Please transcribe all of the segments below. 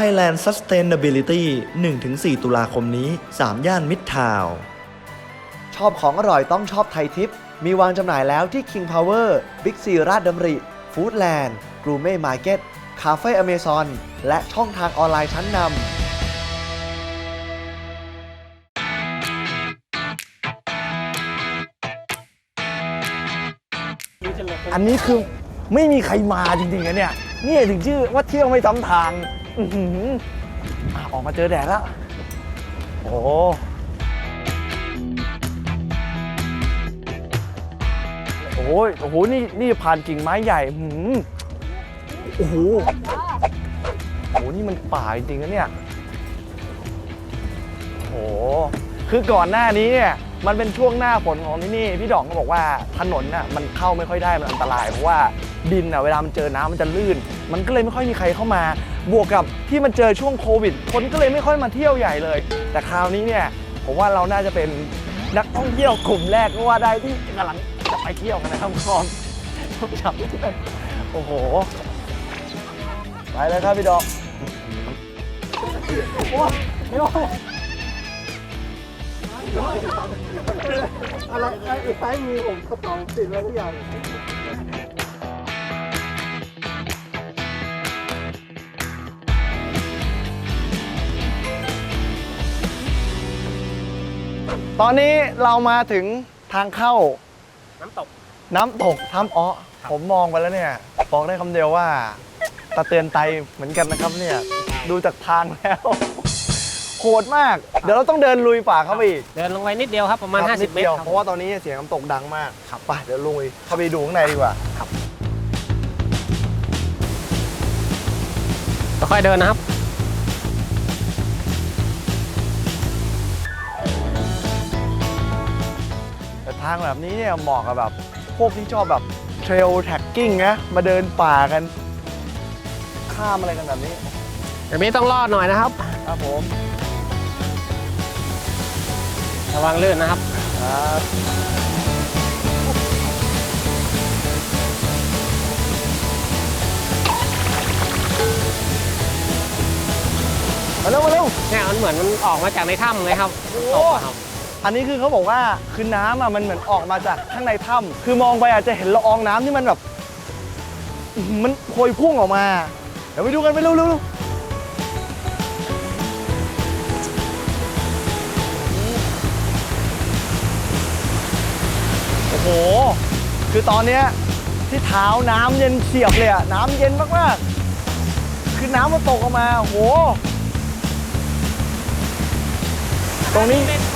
Thailand Sustainability 1-4 ตุลาคมนี้ 3 ย่านมิตรทาวน์ชอบของอร่อยต้องชอบไทยทิป มีวางจำหน่ายแล้วที่ King Power Big C ราชดำริ Foodland g r o u m e Market Cafe Amazon และช่องทางออนไลน์ชั้นนำอันนี้คือไม่มีใครมาจริงๆนะเนี่ย นี่ถึงชื่อว่าเที่ยวไม่ซ้ำทาง ออหืออะออกมาเจอแดดแล้ว โอ้โหโอ้ยโอ้โห นี่ นี่ผ่านกิ่งไม้ใหญ่อื้อหือโอ้โห โอ้โห นี่มันป่าจริงๆนะเนี่ย โอ้โห คือก่อนหน้านี้เนี่ย มันเป็นช่วงหน้าฝนของที่นี่ พี่ดองก็บอกว่าถนนน่ะ มันเข้าไม่ค่อยได้ มันอันตราย เพราะว่าดินน่ะ เวลามันเจอน้ำมันจะลื่น มันก็เลยไม่ค่อยมีใครเข้ามา บวกกับที่มันเจอช่วงโควิด คนก็เลยไม่ค่อยมาเที่ยวใหญ่เลย แต่คราวนี้เนี่ยผมว่าเราน่าจะเป็นนักท่องเที่ยวกลุ่มแรกก็ว่าได้ที่กำลังจะไปเที่ยวกันนะครับคอนต้องจับด้วยโอ้โห ไปเลยครับพี่ดอกโอ้ยไม่ไหวอะไรไอ้ซ้ายมือผมกระเป๋าติดอะไว้ทุกอย่าง ตอนนี้เรามาถึงทางเข้าน้ำตก น้ำตกถ้ำอ้อผมมองไปแล้วเนี่ยบอกได้คำเดียวว่าตะเตือนไตเหมือนกันนะครับเนี่ย ดูจากทางแล้วโหดมาก เดี๋ยวเราต้องเดินลุยป่าเข้าไปอีกเดินลงไปนิดเดียวครับประมาณค50เมตนิดดีรยวครับเพราะว่าตอนนี้เสียงน้ำตกดังมากครับไปเดี๋ยวลุยเข้าไปดูข้างในดีกว่า ค่อยๆเดินนะครับางแบบนี้เนี่ยเหมาะกับแบบพวกที่ชอบแบบเทรลแท็กกิ้งนะมาเดินป่ากัน ข้ามอะไรกันแบบนี้แบบนี้ต้องรอดหน่อยนะครับ ครับผมระวังลื่นนะครับ ครับมาเร็วมาเร็วเนี่ยมันเหมือนมันออกมาจากในถ้ำเลยครับโอ้ตกอะครับ อันนี้คือเขาบอกว่าคือน้ำอะมันเหมือนออกมาจากข้างในถ้ำคือมองไปอาจจะเห็นละอองน้ำที่มันแบบ มันโพยพุ่งออกมา เดี๋ยวไปดูกันไปเร็วเร็วเร็วโอ้โห คือตอนเนี้ยที่เท้าน้ำเย็นเฉียบเลยอะน้ำเย็นมากๆ คือน้ำมันตกออกมาโอ้โห ตรงนี้เล่นว่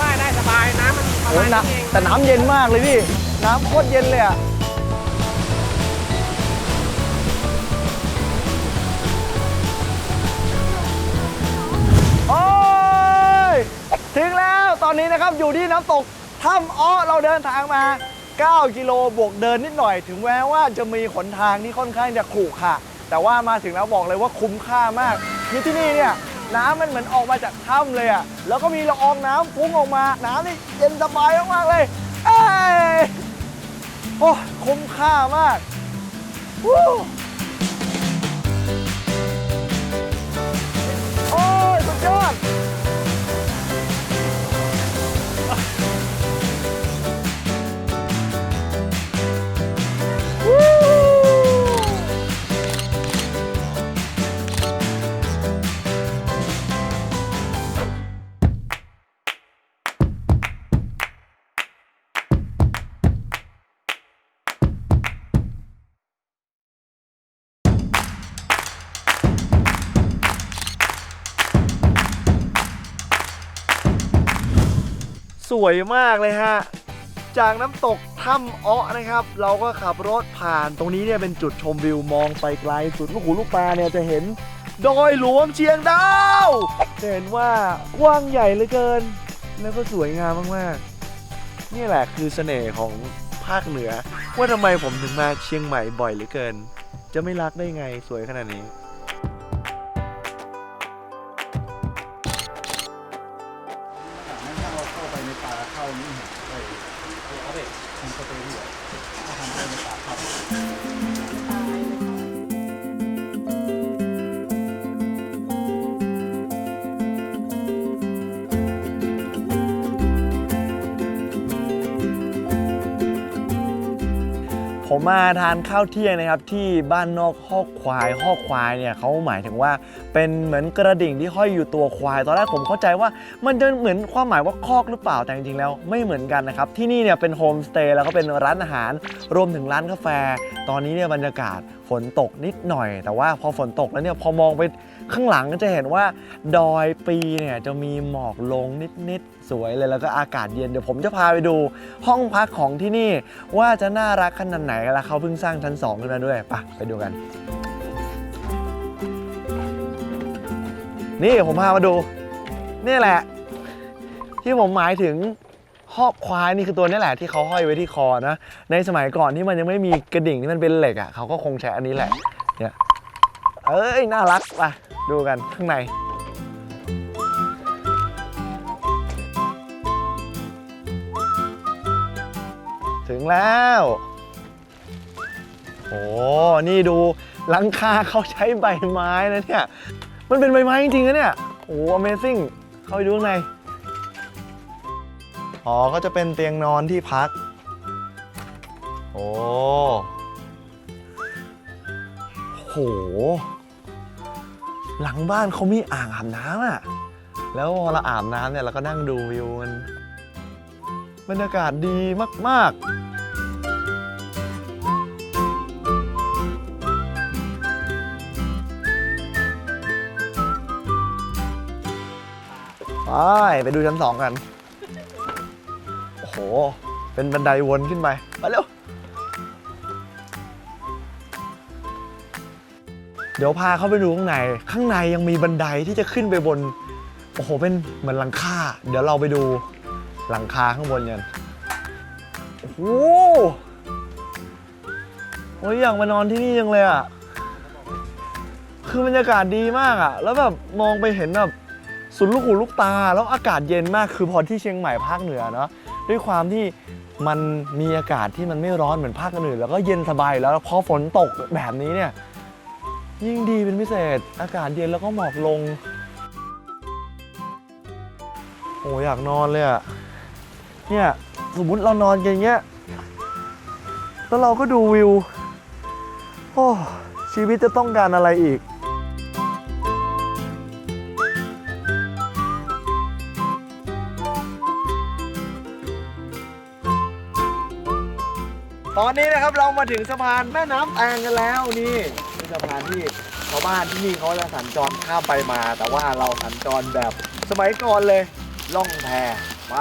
ประโอ้มาณน้นี้เองำแต่น้ำเย็นมากเลยพี่ น้ำโคตรเย็นเลยอะโอ้ยถึงแล้วตอนนี้นะครับอยู่ที่น้ำตกถ้ำอ้อเราเดินทางมา 9 กิโลบวกเดินนิดหน่อย ถึงแม้ว่าจะมีขนทางที่ค่อนข้างจะขรุขระแต่ว่ามาถึงแล้วบอกเลยว่าคุ้มค่ามากคือที่นี่เนี่ย น้ำมันเหมือนออกมาจากถ้ำเลยอะ แล้วก็มีละอองน้ำฟุ้งออกมา น้ำนี่เย็นสบายมากๆเลยเอ้ยโอ้คุ้มค่ามากวู้โอ้ยสุดยอด สวยมากเลยฮะ จากน้ำตกถ้ำอ้อนะครับ เราก็ขับรถผ่านตรงนี้เนี่ยเป็นจุดชมวิวมองไปไกลสุดลูกหูลูกตาเนี่ยจะเห็นดอยหลวงเชียงดาวจะเห็นว่ากว้างใหญ่เหลือเกิน แล้วก็สวยงามมากๆ นี่แหละคือเสน่ห์ของภาคเหนือ ว่าทำไมผมถึงมาเชียงใหม่บ่อยเหลือเกิน จะไม่รักได้ไงสวยขนาดนี้ เผมมาทานข้าวเที่ยงนะครับที่บ้านนอกหอกควายหอกควายเนี่ยเขาหมายถึงว่าเป็นเหมือนกระดิ่งที่ห้อยอยู่ตัวควาย ตอนแรกผมเข้าใจว่ามันจะเหมือนความหมายว่าคอกหรือเปล่าแต่จริงๆแล้วไม่เหมือนกันนะครับที่นี่เนี่ยเป็นโฮมสเตย์แล้วก็เป็นร้านอาหารรวมถึงร้านกาแฟ ตอนนี้เนี่ยบรรยากาศ ฝนตกนิดหน่อย แต่ว่าพอฝนตกแล้วเนี่ยพอมองไปข้างหลังก็จะเห็นว่า ดอยปีเนี่ยจะมีหมอกลงนิดๆสวยเลยแล้วก็อากาศเย็นเดี๋ยวผมจะพาไปดูห้องพักของที่นี่ ว่าจะน่ารักขนาดไหนแล้วเขาเพิ่งสร้างชั้น 2 ขึ้นมาด้วยไปะไปดูกัน นี่ผมพามาดู นี่แหละ ที่ผมหมายถึง หอกควายนี่คือตัวนี้แหละที่เขาห้อยไว้ที่คอนะ ในสมัยก่อนที่มันยังไม่มีกระดิ่งที่มันเป็นเหล็กอะเขาก็คงใช้อันนี้แหละเนี่ยเอ้ยน่ารักไปดูกันข้างในถึงแล้ว โอ้ นี่ดูหลังคาเขาใช้ใบไม้นะเนี่ย มันเป็นใบไม้จริงๆนะเนี่ย โอ้ Amazing เข้าไปดูข้างใน อ๋อ ก็จะเป็นเตียงนอนที่พัก โอ้โห หลังบ้านเขามีอ่างอาบน้ำอะแล้วพอเราอาบน้ำเนี่ยเราก็นั่งดูวิวมันบรรยากาศดีมาก ๆไปไปดูชั้นสองกัน เป็นบันไดวนขึ้นไปไปเร็ว เดี๋ยวพาเข้าไปดูข้างใน ข้างในยังมีบันไดที่จะขึ้นไปบน โอ้โห เป็นเหมือนหลังคา เดี๋ยวเราไปดูหลังคาข้างบนกัน โอ้โหโอ้ยอยากมานอนที่นี่จังเลยอะ คือบรรยากาศดีมากอะ แล้วแบบมองไปเห็นแบบสุดลูกหูลูกตา แล้วอากาศเย็นมาก คือพอที่เชียงใหม่ภาคเหนือเนาะ ด้วยความที่มันมีอากาศที่มันไม่ร้อนเหมือนภาคอื่นแล้วก็เย็นสบายแล้วพอฝนตกแบบนี้เนี่ยยิ่งดีเป็นพิเศษ อากาศเย็นแล้วก็หมอกลง โอ้อยากนอนเลยอะเนี่ยสมมติเรานอนกันอย่างเงี้ยแล้วเราก็ดูวิว โอ้ชีวิตจะต้องการอะไรอีก ตอนนี้นะครับเรามาถึงสะพานแม่น้ำแองกันแล้วนี่เป็นสะพานที่ชาวบ้านที่นี่เขาจะสัญจรข้ามไปมา แต่ว่าเราสัญจรแบบสมัยก่อนเลย ล่องแพไป